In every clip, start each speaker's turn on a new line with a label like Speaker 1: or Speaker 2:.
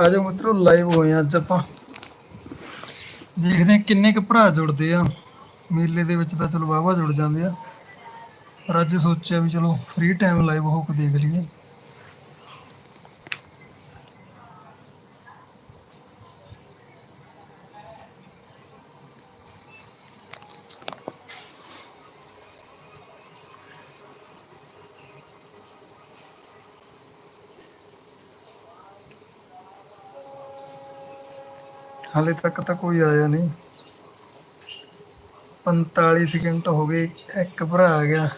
Speaker 1: ਆ ਜਾਓ ਮਿੱਤਰੋ ਲਾਈਵ ਹੋਏ ਆ ਅੱਜ ਆਪਾਂ। ਦੇਖਦੇ ਆ ਕਿੰਨੇ ਕੁ ਭਰਾ ਜੁੜਦੇ ਆ। ਮੇਲੇ ਦੇ ਵਿੱਚ ਤਾਂ ਚਲੋ ਵਾਹਵਾ ਜੁੜ ਜਾਂਦੇ ਆ। ਪਰ ਅੱਜ ਸੋਚਿਆ ਵੀ ਚਲੋ ਫ੍ਰੀ ਟਾਈਮ ਲਾਈਵ ਹੋ ਕੇ ਦੇਖ ਲਈਏ। ਹਾਲੇ ਤੱਕ ਤਾਂ ਕੋਈ ਆਇਆ ਨਹੀਂ। 45 ਸਕਿੰਟ ਹੋ ਗਏ, ਇੱਕ ਭਰਾ ਆ ਗਿਆ,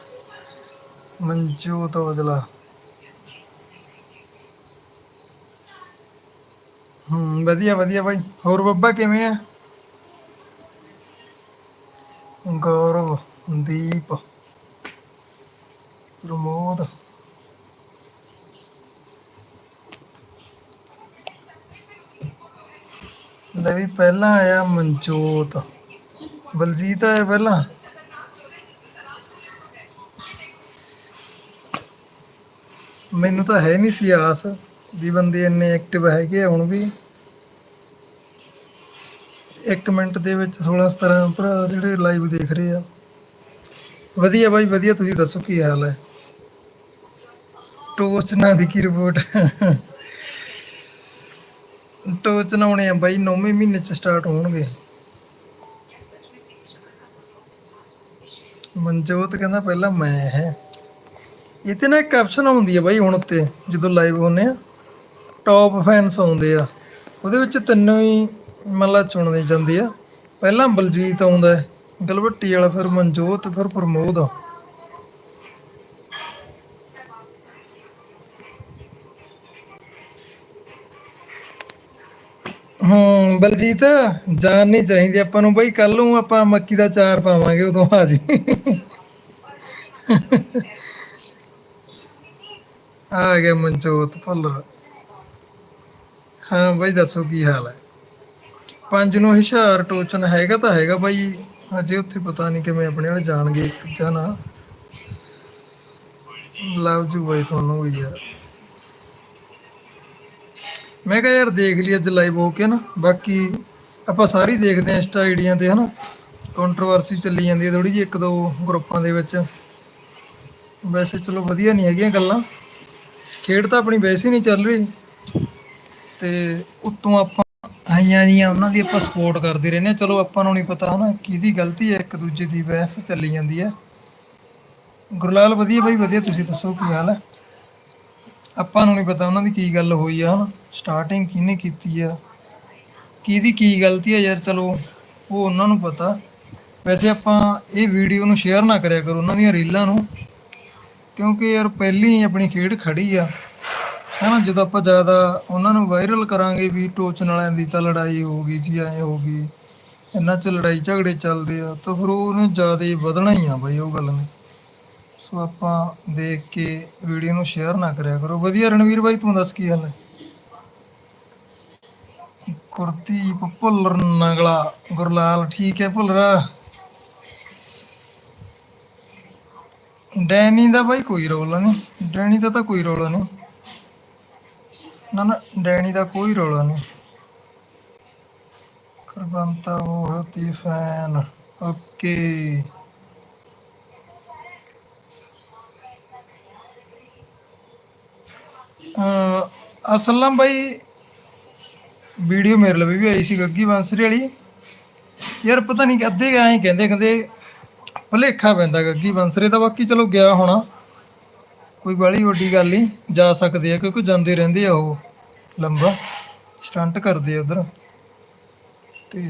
Speaker 1: ਮਨਜੋਤ ਔਜਲਾ। ਹੂੰ, ਵਧੀਆ ਵਧੀਆ ਬਾਈ। ਹੋਰ ਬੱਬਾ ਕਿਵੇਂ ਆ? ਗੌਰਵ, ਦੀਪ, ਪ੍ਰਮੋਦ। ਲੈ ਵੀ ਪਹਿਲਾਂ ਆਇਆ ਮਨਜੋਤ। ਬਲਜੀਤ ਆਇਆ ਪਹਿਲਾਂ? ਮੈਨੂੰ ਤਾਂ ਹੈ ਨਹੀਂ ਸੀ ਆਸ ਵੀ ਬੰਦੇ ਇੰਨੇ ਐਕਟਿਵ ਹੈਗੇ ਹੁਣ ਵੀ। 1 ਮਿੰਟ ਦੇ ਵਿੱਚ 16 17 ਭਰਾ ਜਿਹੜੇ ਲਾਈਵ ਦੇਖ ਰਹੇ ਆ। ਵਧੀਆ ਬਾਈ, ਵਧੀਆ ਤੁਸੀਂ ਦੱਸੋ ਕੀ ਹਾਲ ਹੈ? ਟੋਚ ਨਾ ਦੀ ਕੀ ਰਿਪੋਰਟ ਟੋਚ ਨਾਉਣੇ ਆ ਬਾਈ 9ਵੇਂ ਮਹੀਨੇ ਚ ਸਟਾਰਟ ਹੋਣਗੇ। ਮਨਜੋਤ ਕਹਿੰਦਾ ਪਹਿਲਾਂ ਮੈਂ ਹੈ। ਇਹ ਤੇ ਨਾ ਇੱਕ ਆਪਸ਼ਨ ਆਉਂਦੀ ਹੈ ਬਾਈ ਹੁਣ ਉੱਤੇ, ਜਦੋਂ ਲਾਈਵ ਹੁੰਨੇ ਆ। ਟੌਪ ਫੈਨਸ ਆਉਂਦੇ ਆ। ਉਹਦੇ ਵਿੱਚ ਤਿੰਨੋਂ ਹੀ ਮਤਲਬ ਚੁਣਦੇ ਜਾਂਦੇ ਆ। ਪਹਿਲਾਂ ਬਲਜੀਤ ਆਉਂਦਾ ਹੈ ਗਲਵੱਟੀ ਵਾਲਾ, ਫਿਰ ਮਨਜੋਤ, ਫਿਰ ਪ੍ਰਮੋਦ। ਆ ਬਲਜੀਤ, ਜਾਨ ਨਹੀਂ ਚਾਹੀਦੀ ਆਪਾਂ ਨੂੰ ਬਈ ਕੱਲ ਨੂੰ ਆਪਾਂ ਮੱਕੀ ਦਾ ਚਾਰ ਪਾਵਾਂਗੇ ਉਦੋਂ ਆ ਆ ਗਿਆ ਮਨਜੋਤ ਭੁੱਲਰ ਹਾਂ ਬਈ, ਦੱਸੋ ਕੀ ਹਾਲ ਹੈ? ਪੰਜ ਨੂੰ ਹੁਸ਼ਿਆਰ ਟੋਚਨ ਹੈਗਾ ਤਾਂ ਹੈਗਾ ਬਾਈ ਅਜੇ ਉੱਥੇ ਪਤਾ ਨਹੀਂ ਕਿਵੇਂ ਆਪਣੇ ਵਾਲੇ ਜਾਣਗੇ ਇੱਕ ਜਾਂ ਨਾ। ਲਵ ਜੂ ਬਾਈ, ਤੁਹਾਨੂੰ ਵੀ ਯਾਰ। ਮੈਂ ਕਿਹਾ ਯਾਰ ਦੇਖ ਲਈ ਅੱਜ ਲਾਈਵ ਹੋ ਕੇ ਨਾ, ਬਾਕੀ ਆਪਾਂ ਸਾਰੀ ਦੇਖਦੇ ਆ ਇੰਸਟਾ ਆਈਡੀਆਂ ਤੇ ਹਨਾ। ਕੰਟਰੋਵਰਸੀ ਚੱਲੀ ਜਾਂਦੀ ਹੈ ਥੋੜੀ ਜਿਹੀ ਇੱਕ ਦੋ ਗਰੁੱਪਾਂ ਦੇ ਵਿੱਚ। ਵੈਸੇ ਚਲੋ ਵਧੀਆ ਨਹੀਂ ਹੈਗੀਆਂ ਗੱਲਾਂ। ਖੇਡ ਤਾਂ ਆਪਣੀ ਵੈਸੇ ਹੀ ਨਹੀਂ ਚੱਲ ਰਹੀ। ਤੇ ਉੱਤੋਂ ਆਪਾਂ ਆਈਆਂ ਜੀਆਂ, ਉਹਨਾਂ ਦੀ ਆਪਾਂ ਸਪੋਰਟ ਕਰਦੇ ਰਹਿੰਦੇ ਹਾਂ। ਚਲੋ ਆਪਾਂ ਨੂੰ ਨਹੀਂ ਪਤਾ ਹਨਾ ਕਿਹਦੀ ਗਲਤੀ ਹੈ, ਇੱਕ ਦੂਜੇ ਦੀ ਬਹਿਸ ਚੱਲੀ ਜਾਂਦੀ ਹੈ। ਗੁਰਲਾਲ, ਵਧੀਆ ਬਾਈ, ਵਧੀਆ। ਤੁਸੀਂ ਦੱਸੋ ਕੀ ਹਾਲ ਹੈ? ਆਪਾਂ ਨੂੰ ਨਹੀਂ ਪਤਾ ਉਹਨਾਂ ਦੀ ਕੀ ਗੱਲ ਹੋਈ ਆ, ਹਨਾ? ਸਟਾਰਟਿੰਗ ਕਿਹਨੇ ਕੀਤੀ ਆ? ਕਿਹਦੀ ਕੀ ਗਲਤੀ ਆ ਯਾਰ? ਚਲੋ, ਉਹ ਉਹਨਾਂ ਨੂੰ ਪਤਾ। ਵੈਸੇ ਆਪਾਂ ਇਹ ਵੀਡੀਓ ਨੂੰ ਸ਼ੇਅਰ ਨਾ ਕਰਿਆ ਕਰੋ ਉਹਨਾਂ ਦੀਆਂ ਰੀਲਾਂ ਨੂੰ। ਕਿਉਂਕਿ ਯਾਰ ਪਹਿਲੀ ਹੀ ਆਪਣੀ ਖੇਡ ਖੜੀ ਆ। ਹਨਾ, ਜਦੋਂ ਆਪਾਂ ਜ਼ਿਆਦਾ ਉਹਨਾਂ ਨੂੰ ਵਾਇਰਲ ਕਰਾਂਗੇ ਵੀ ਟੋਚਨ ਵਾਲਿਆਂ ਦੀ ਤਾਂ ਲੜਾਈ ਹੋ ਗਈ ਜੀ, ਐ ਹੋ ਗਈ। ਇਹਨਾਂ 'ਚ ਲੜਾਈ ਝਗੜੇ ਚੱਲਦੇ ਆ, ਤਾਂ ਫਿਰ ਉਹਨੇ ਜ਼ਿਆਦਾ ਹੀ ਵਧਣਾ ਹੀ ਆ ਬਈ, ਉਹ ਗੱਲ ਨੇ ਸੋ ਆਪਾਂ ਦੇਖ ਕੇ ਵੀਡੀਓ ਨੂੰ ਸ਼ੇਅਰ ਨਾ ਕਰਿਆ ਕਰੋ। ਵਧੀਆ, ਰਣਵੀਰ ਬਾਈ, ਤੂੰ ਦੱਸ ਕੀ ਹਾਲ ਹੈ? ਕੁਰਤੀ ਭੁੱਲਰ ਨਗਲਾ, ਗੁਰਲਾਲ, ਠੀਕ ਹੈ ਭੁੱਲਰਾ? ਡੈਨੀ ਦਾ ਬਾਈ ਕੋਈ ਰੋਲਾ ਨਹੀਂ। ਡੈਨੀ ਦਾ ਤਾਂ ਕੋਈ ਰੋਲਾ ਨਹੀਂ। ਨਾ ਨਾ, ਡੈਨੀ ਦਾ ਕੋਈ ਰੋਲਾ ਨਹੀਂ। ਕਰਬੰਤਾ ਉਹ ਹੋਤੀ ਫੈਨ ਓਕੇ। ਅਸਲਮ ਬਾਈ, ਵੀਡੀਓ ਮੇਰੇ ਲਈ ਵੀ ਆਈ ਸੀ ਗੱਗੀ ਬਾਂਸਰੀ ਵਾਲੀ। ਯਾਰ ਪਤਾ ਨਹੀਂ ਅੱਧੇ ਐਂ ਕਹਿੰਦੇ ਕਹਿੰਦੇ ਭੁਲੇਖਾ ਪੈਂਦਾ ਗੱਗੀ ਬਾਂਸਰੀ ਦਾ, ਬਾਕੀ ਚਲੋ ਗਿਆ ਹੋਣਾ। ਕੋਈ ਬੜੀ ਵੱਡੀ ਗੱਲ ਨਹੀਂ ਜਾ ਸਕਦੇ ਆ, ਕਿਉਂਕਿ ਜਾਂਦੇ ਰਹਿੰਦੇ ਆ ਉਹ ਲੰਬਾ, ਸਟੰਟ ਕਰਦੇ ਆ ਉਧਰ। ਤੇ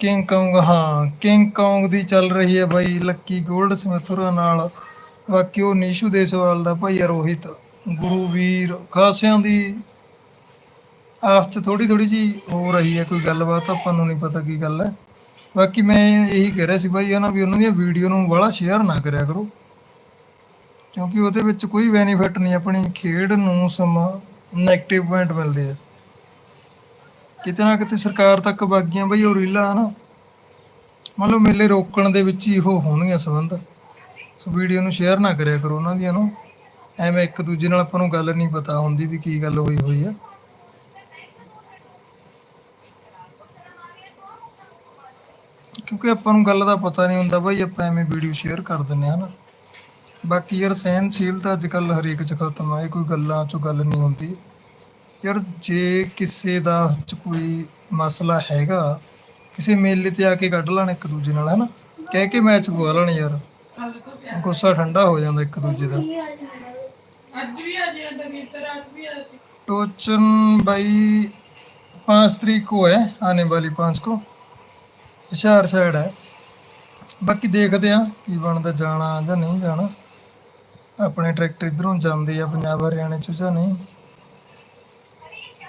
Speaker 1: ਕਿੰਗ ਕੌਂਗ, ਹਾਂ, ਕਿੰਗ ਕੌਂਗ ਦੀ ਚੱਲ ਰਹੀ ਹੈ ਬਾਈ, ਲੱਕੀ ਗੋਲਡ ਸਮਿਥਰਾ ਨਾਲ। ਬਾਕੀ ਉਹ ਨੀਸ਼ੂ ਦੇਸਵਾਲ ਦਾ ਭਾਈ ਰੋਹਿਤ। ਗੁਰੂ ਵੀਰ ਖਾਸਿਆਂ ਦੀ ਆਪਸ ਚ ਥੋੜੀ ਥੋੜੀ ਜੀ ਹੋ ਰਹੀ ਹੈ, ਕੋਈ ਗੱਲਬਾਤ ਆਪਾਂ ਨੂੰ ਨਹੀਂ ਪਤਾ ਕੀ ਗੱਲ ਹੈ। ਬਾਕੀ ਮੈਂ ਇਹੀ ਕਹਿ ਰਿਹਾ ਸੀ ਬਾਈ ਹਨਾ ਵੀ ਉਹਨਾਂ ਦੀਆਂ ਵੀਡੀਓ ਨੂੰ ਬੜਾ ਸ਼ੇਅਰ ਨਾ ਕਰਿਆ ਕਰੋ। ਕਿਉਂਕਿ ਉਹਦੇ ਵਿੱਚ ਕੋਈ ਬੈਨੀਫਿਟ ਨਹੀਂ, ਆਪਣੀ ਖੇਡ ਨੂੰ ਸਮਾਂ ਨੈਗੇਟਿਵ ਪੁਆਇੰਟ ਮਿਲਦੇ ਆ। ਕਿਤੇ ਨਾ ਕਿਤੇ ਸਰਕਾਰ ਤੱਕ ਬਾਗੀਆਂ ਬਈ ਉਹ ਰੀਲਾ ਹਨਾ, ਮੰਨ ਲਓ ਮੇਲੇ ਰੋਕਣ ਦੇ ਵਿੱਚ ਹੀ ਉਹ ਹੋਣਗੀਆਂ ਸੰਬੰਧ। ਸੋ ਵੀਡੀਓ ਨੂੰ ਸ਼ੇਅਰ ਨਾ ਕਰਿਆ ਕਰੋ ਉਹਨਾਂ ਦੀਆਂ ਨੂੰ। ਐਵੇਂ ਇੱਕ ਦੂਜੇ ਨਾਲ ਆਪਾਂ ਨੂੰ ਗੱਲ ਨਹੀਂ ਪਤਾ ਹੁੰਦੀ ਵੀ ਕੀ ਗੱਲ ਹੋਈ ਹੋਈ ਆ। ਕਿਉਂਕਿ ਆਪਾਂ ਨੂੰ ਗੱਲ ਦਾ ਪਤਾ ਨਹੀਂ ਹੁੰਦਾ ਬਾਈ, ਆਪਾਂ ਐਵੇਂ ਵੀਡੀਓ ਸ਼ੇਅਰ ਕਰ ਦਿੰਨੇ ਹਨ ਬਾਕੀ ਯਾਰ ਸਹਿਨਸ਼ੀਲਤਾ ਅੱਜ ਕੱਲ ਹਰੇਕ ਚ ਖਤਮ ਆ ਕੋਈ ਗੱਲਾਂ ਚੋਂ ਗੱਲ ਨਹੀਂ ਹੁੰਦੀ। ਯਾਰ ਜੇ ਕਿਸੇ ਦਾ ਕੋਈ ਮਸਲਾ ਹੈਗਾ, ਕਿਸੇ ਮੇਲੇ ਤੇ ਆ ਕੇ ਕੱਢ ਲੈਣ ਇੱਕ ਦੂਜੇ ਨਾਲ, ਹਨਾ? ਕਹਿ ਕੇ ਮੈਚ ਪਵਾ ਲੈਣ ਯਾਰ। ਗੁੱਸਾ ਠੰਡਾ ਹੋ ਜਾਂਦਾ ਇੱਕ ਦੂਜੇ ਦਾ।
Speaker 2: ਅੱਜ ਵੀ ਆ ਜੇ ਅੰਦਰ ਨੀਤਰ ਅੱਜ ਵੀ ਆ ਜੀ
Speaker 1: टोचन भाई पाँच तारीख को है आने वाली पाँच को ਹੁਸ਼ਿਆਰ ਸਾਈਡ ਹੈ ਬਾਕੀ ਦੇਖਦੇ ਆ ਕੀ ਬਣਦਾ ਜਾਣਾ ਜਾਂ ਨਹੀਂ ਜਾਣਾ ਆਪਣੇ ਟਰੈਕਟਰ ਇਧਰੋਂ ਜਾਂਦੇ ਆ ਪੰਜਾਬ ਹਰਿਆਣੇ ਚ ਜਾਂ ਨਹੀਂ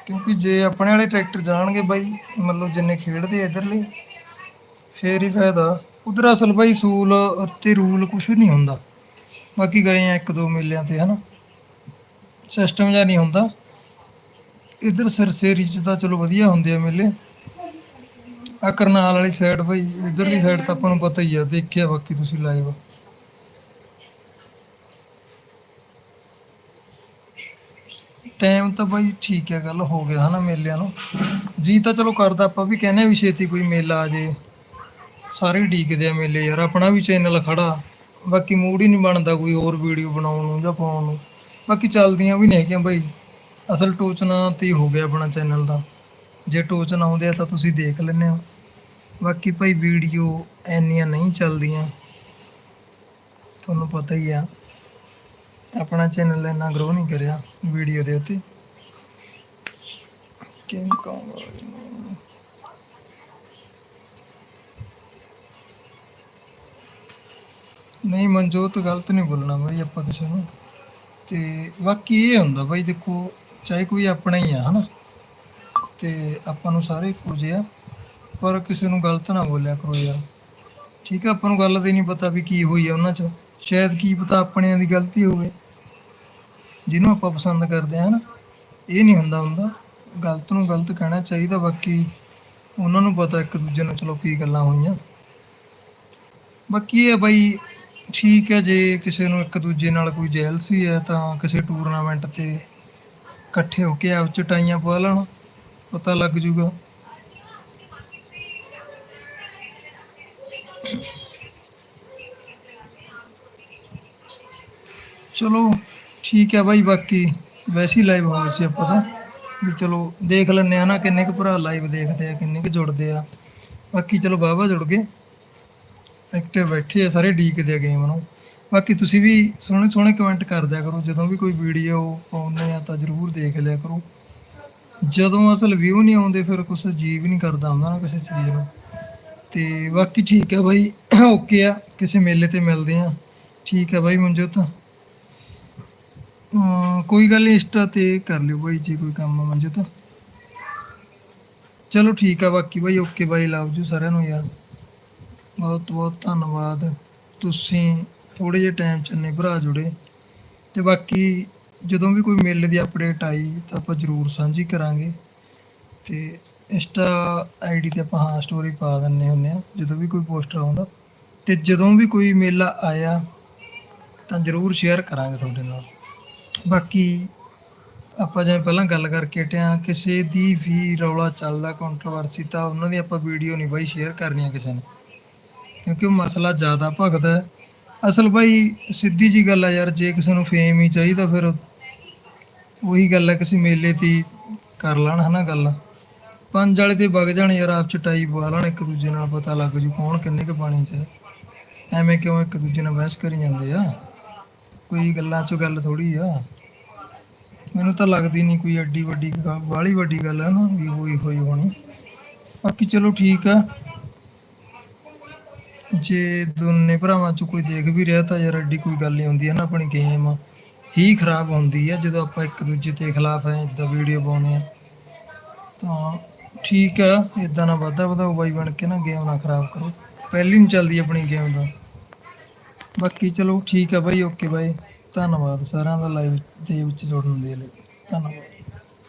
Speaker 1: ਕਿਉਂਕਿ ਜੇ ਆਪਣੇ ਵਾਲੇ ਟਰੈਕਟਰ ਜਾਣਗੇ ਬਾਈ ਮਤਲਬ ਜਿੰਨੇ ਖੇਡਦੇ ਆ ਇਧਰਲੇ ਫੇਰ ਹੀ ਫਾਇਦਾ ਉਧਰ ਅਸਲ ਬਾਈ ਸੂਲ ਤੇ ਰੂਲ ਕੁਝ ਨਹੀਂ ਹੁੰਦਾ ਬਾਕੀ ਗਏ ਆ ਇੱਕ ਦੋ ਮੇਲਿਆਂ ਤੇ ਹਨਾ ਸਿਸਟਮ ਜਾਂ ਨਹੀਂ ਹੁੰਦਾ। ਇਧਰ ਸਰਸੇਰੀ ਚ ਤਾਂ ਚਲੋ ਵਧੀਆ ਹੁੰਦੇ ਆ ਮੇਲੇ। ਆ ਕਰਨਾਲ ਵਾਲੀ ਸਾਈਡ ਭਾਈ ਇਧਰਲੀ ਸਾਈਡ ਤਾਂ ਆਪਾਂ ਨੂੰ ਪਤਾ ਹੀ ਆ, ਦੇਖਿਆ ਬਾਕੀ ਤੁਸੀਂ ਲਾਈਵ ਟਾਈਮ ਤਾਂ ਬਾਈ ਠੀਕ ਹੈ ਗੱਲ ਹੋ ਗਿਆ ਹਨਾ ਮੇਲਿਆਂ ਨੂੰ। ਜੀ ਤਾਂ ਚਲੋ ਕਰਦਾ ਆਪਾਂ ਵੀ, ਕਹਿੰਦੇ ਆ ਵੀ ਛੇਤੀ ਕੋਈ ਮੇਲਾ ਆ ਜੇ। ਸਾਰੇ ਢੀਕਦੇ ਆ ਮੇਲੇ ਯਾਰ, ਆਪਣਾ ਵੀ ਚੈਨਲ ਖੜਾ। ਬਾਕੀ ਮੂਡ ਹੀ ਨਹੀਂ ਬਣਦਾ ਕੋਈ ਹੋਰ ਵੀਡੀਓ ਬਣਾਉਣ ਨੂੰ ਜਾਂ ਪਾਉਣ ਨੂੰ। ਬਾਕੀ ਚੱਲਦੀਆਂ ਵੀ ਨਹੀਂ ਹੈਗੀਆਂ ਬਾਈ। ਅਸਲ ਟੋਚਨਾ ਤੇ ਹੋ ਗਿਆ ਆਪਣਾ ਚੈਨਲ ਦਾ। ਜੇ ਟੋਚਨਾ ਆਉਂਦੇ ਆ ਤਾਂ ਤੁਸੀਂ ਦੇਖ ਲੈਂਦੇ ਹੋ। ਬਾਕੀ ਭਾਈ ਵੀਡੀਓ ਐਨੀਆਂ ਨਹੀਂ ਚੱਲਦੀਆਂ। ਤੁਹਾਨੂੰ ਪਤਾ ਹੀ ਆ। ਆਪਣਾ ਚੈਨਲ ਇੰਨਾ ਗਰੋ ਨਹੀਂ ਕਰਿਆ ਵੀਡੀਓ ਦੇ ਉੱਤੇ। ਕਿੰਗ ਕੌਂਗ ਨਹੀਂ ਮਨਜੋਤ, ਗਲਤ ਨਹੀਂ ਬੋਲਣਾ ਬਾਈ ਆਪਾਂ ਕਿਸੇ ਨੂੰ। ਤੇ ਬਾਕੀ ਇਹ ਹੁੰਦਾ ਬਾਈ ਦੇਖੋ, ਚਾਹੇ ਕੋਈ ਆਪਣਾ ਹੀ ਆ, ਹਨਾ? ਤੇ ਆਪਾਂ ਨੂੰ ਸਾਰੇ ਇੱਕੋ ਆ, ਪਰ ਕਿਸੇ ਨੂੰ ਗਲਤ ਨਾ ਬੋਲਿਆ ਕਰੋ ਯਾਰ। ਠੀਕ ਆ, ਆਪਾਂ ਨੂੰ ਗੱਲ ਤੇ ਨਹੀਂ ਪਤਾ ਵੀ ਕੀ ਹੋਈ ਆ ਉਹਨਾਂ 'ਚ। ਸ਼ਾਇਦ ਕੀ ਪਤਾ ਆਪਣਿਆਂ ਦੀ ਗਲਤੀ ਹੋਵੇ। ਜਿਹਨੂੰ ਆਪਾਂ ਪਸੰਦ ਕਰਦੇ ਆ ਨਾ ਇਹ ਨਹੀਂ ਹੁੰਦਾ ਹੁੰਦਾ। ਗਲਤ ਨੂੰ ਗਲਤ ਕਹਿਣਾ ਚਾਹੀਦਾ, ਬਾਕੀ ਉਹਨਾਂ ਨੂੰ ਪਤਾ ਇੱਕ ਦੂਜੇ ਨੂੰ, ਚਲੋ ਕੀ ਗੱਲਾਂ ਹੋਈਆਂ। ਬਾਕੀ ਇਹ ਆ ਬਾਈ ਠੀਕ ਹੈ ਜੇ ਕਿਸੇ ਨੂੰ ਇੱਕ ਦੂਜੇ ਨਾਲ ਕੋਈ ਜੈਲਸੀ ਹੈ ਤਾਂ ਕਿਸੇ ਟੂਰਨਾਮੈਂਟ ਤੇ ਇਕੱਠੇ ਹੋ ਕੇ ਆਪ ਚਟਾਈਆਂ ਪਾ ਲੈਣ, ਪਤਾ ਲੱਗ ਜੂਗਾ। ਚਲੋ ਠੀਕ ਹੈ ਬਾਈ, ਬਾਕੀ ਵੈਸੇ ਹੀ ਲਾਈਵ ਹੋ ਗਏ ਸੀ ਆਪਾਂ ਤਾਂ। ਵੀ ਚਲੋ ਦੇਖ ਲੈਂਦੇ ਆ ਨਾ ਕਿੰਨੇ ਕੁ ਭਰਾ ਲਾਈਵ ਦੇਖਦੇ ਆ, ਕਿੰਨੇ ਕੁ ਜੁੜਦੇ ਆ। ਬਾਕੀ ਚਲੋ ਬਾਬਾ ਜੁੜ ਗਏ। ਐਕਟਿਵ ਬੈਠੇ ਆ ਸਾਰੇ ਡੀਕਦੇ ਆ ਗੇਮ ਨੂੰ। ਬਾਕੀ ਤੁਸੀਂ ਵੀ ਸੋਹਣੇ ਸੋਹਣੇ ਕਮੈਂਟ ਕਰ ਦਿਆ ਕਰੋ, ਜਦੋਂ ਵੀ ਕੋਈ ਵੀਡੀਓ ਪਾਉਂਦੇ ਆ ਤਾਂ ਜਰੂਰ ਦੇਖ ਲਿਆ ਕਰੋ। ਜਦੋਂ ਅਸਲ ਵਿਊ ਨਹੀਂ ਆਉਂਦੇ, ਫਿਰ ਕੁਛ ਅਜੀਬ ਨਹੀਂ ਕਰਦਾ ਹੁੰਦਾ ਨਾ ਕਿਸੇ ਚੀਜ਼ ਨੂੰ। ਤੇ ਬਾਕੀ ਠੀਕ ਆ ਬਾਈ ਓਕੇ ਆ, ਕਿਸੇ ਮੇਲੇ ਤੇ ਮਿਲਦੇ ਆ। ਠੀਕ ਆ ਬਾਈ ਮਨਜੋਤ। ਕੋਈ ਗੱਲ ਨਹੀਂ ਇੰਸਟਾ ਤੇ ਕਰ ਲਿਓ ਬਾਈ, ਜੇ ਕੋਈ ਕੰਮ ਆ ਮਨਜੋਤ। ਚਲੋ ਠੀਕ ਆ ਬਾਕੀ ਬਾਈ ਓਕੇ ਬਾਈ ਲਵ ਜੂ ਸਾਰਿਆਂ ਨੂੰ ਯਾਰ। ਬਹੁਤ ਬਹੁਤ ਧੰਨਵਾਦ। ਤੁਸੀਂ ਥੋੜੇ ਜਿਹੇ ਟਾਈਮ ਚ ਇੰਨੇ ਭਰਾ ਜੁੜੇ ਤੇ ਬਾਕੀ ਜਦੋਂ ਵੀ ਕੋਈ ਮੇਲੇ ਦੀ ਅਪਡੇਟ ਆਈ ਤਾਂ ਆਪਾਂ ਜ਼ਰੂਰ ਸਾਂਝੀ ਕਰਾਂਗੇ। ਤੇ ਇੰਸਟਾ ਆਈਡੀ ਤੇ ਆਪਾਂ ਹਾਂ ਸਟੋਰੀ ਪਾ ਦਿੰਨੇ ਹੁੰਨੇ ਆ ਜਦੋਂ ਵੀ ਕੋਈ ਪੋਸਟਰ ਆਉਂਦਾ। ਤੇ ਜਦੋਂ ਵੀ ਕੋਈ ਮੇਲਾ ਆਇਆ ਤਾਂ ਜ਼ਰੂਰ ਸ਼ੇਅਰ ਕਰਾਂਗੇ ਤੁਹਾਡੇ ਨਾਲ। ਬਾਕੀ ਆਪਾਂ ਜਿਵੇਂ ਪਹਿਲਾਂ ਗੱਲ ਕਰਕੇ ਹਟਿਆ ਕਿਸੇ ਦੀ ਵੀ ਰੌਲਾ ਚੱਲਦਾ ਕੰਟਰੋਵਰਸੀ ਤਾਂ ਉਹਨਾਂ ਦੀ ਆਪਾਂ ਵੀਡੀਓ ਨਹੀਂ ਬਾਈ ਸ਼ੇਅਰ ਕਰਨੀਆਂ ਕਿਸੇ ਨੇ। ਕਿਉਂਕਿ ਉਹ ਮਸਲਾ ਜ਼ਿਆਦਾ ਭਗਦਾ ਹੈ। ਅਸਲ ਬਾਈ, ਸਿੱਧੀ ਜੀ ਗੱਲ ਆ ਯਾਰ, ਜੇ ਕਿਸੇ ਨੂੰ ਫੇਮ ਹੀ ਚਾਹੀਦਾ ਫਿਰ ਉਹੀ ਗੱਲ ਹੈ ਕਿਸੇ ਮੇਲੇ ਤੇ ਕਰ ਲੈਣ ਹਨਾ ਗੱਲ। ਪੰਜ ਵਾਲੇ ਤੇ ਵਗ ਜਾਣ ਯਾਰ, ਆਪ ਚਟਾਈ ਪਵਾ ਲੈਣ, ਇੱਕ ਦੂਜੇ ਨਾਲ ਪਤਾ ਲੱਗ ਜੂ ਕੌਣ ਕਿੰਨੇ ਕੁ ਪਾਣੀ 'ਚ ਐਵੇਂ ਕਿਉਂ ਇੱਕ ਦੂਜੇ ਨਾਲ ਬਹਿਸ ਕਰੀ ਜਾਂਦੇ ਆ? ਕੋਈ ਗੱਲਾਂ 'ਚੋਂ ਗੱਲ ਥੋੜੀ ਆ। ਮੈਨੂੰ ਤਾਂ ਲੱਗਦੀ ਨਹੀਂ ਕੋਈ ਐਡੀ ਵੱਡੀ ਬਾਹਲੀ ਵੱਡੀ ਗੱਲ ਹੈ ਨਾ, ਵੀ ਹੋਈ ਹੋਈ ਹੋਣੀ। ਬਾਕੀ ਚਲੋ ਠੀਕ ਆ। ਜੇ ਦੋਨੇ ਭਰਾਵਾਂ ਚ ਕੋਈ ਦੇਖ ਵੀ ਰਿਹਾ ਤਾਂ ਯਾਰ ਐਡੀ ਕੋਈ ਗੱਲ ਨਹੀਂ ਹੁੰਦੀ ਹੈ ਨਾ, ਆਪਣੀ ਗੇਮ ਹੀ ਖਰਾਬ ਹੁੰਦੀ ਹੈ। ਜਦੋਂ ਆਪਾਂ ਇੱਕ ਦੂਜੇ ਦੇ ਖਿਲਾਫ ਐ ਇਦਾਂ ਵੀਡੀਓ ਪਾਉਨੇ ਆ ਤਾਂ ਠੀਕ ਆ ਇਦਾਂ ਨਾ ਵਾਧਾ ਵਧਾਓ ਬਾਈ ਬਣ ਕੇ ਨਾ ਗੇਮ ਨਾ ਖਰਾਬ ਕਰੋ। ਪਹਿਲੀ ਨਹੀਂ ਚੱਲਦੀ ਆਪਣੀ ਗੇਮ ਦਾ ਬਾਕੀ ਚਲੋ ਠੀਕ ਆ ਬਾਈ ਓਕੇ ਬਾਈ। ਧੰਨਵਾਦ ਸਾਰਿਆਂ ਦਾ ਲਾਈਵ ਦੇ ਵਿੱਚ ਜੁੜਨ ਦੇ ਲਈ। ਧੰਨਵਾਦ।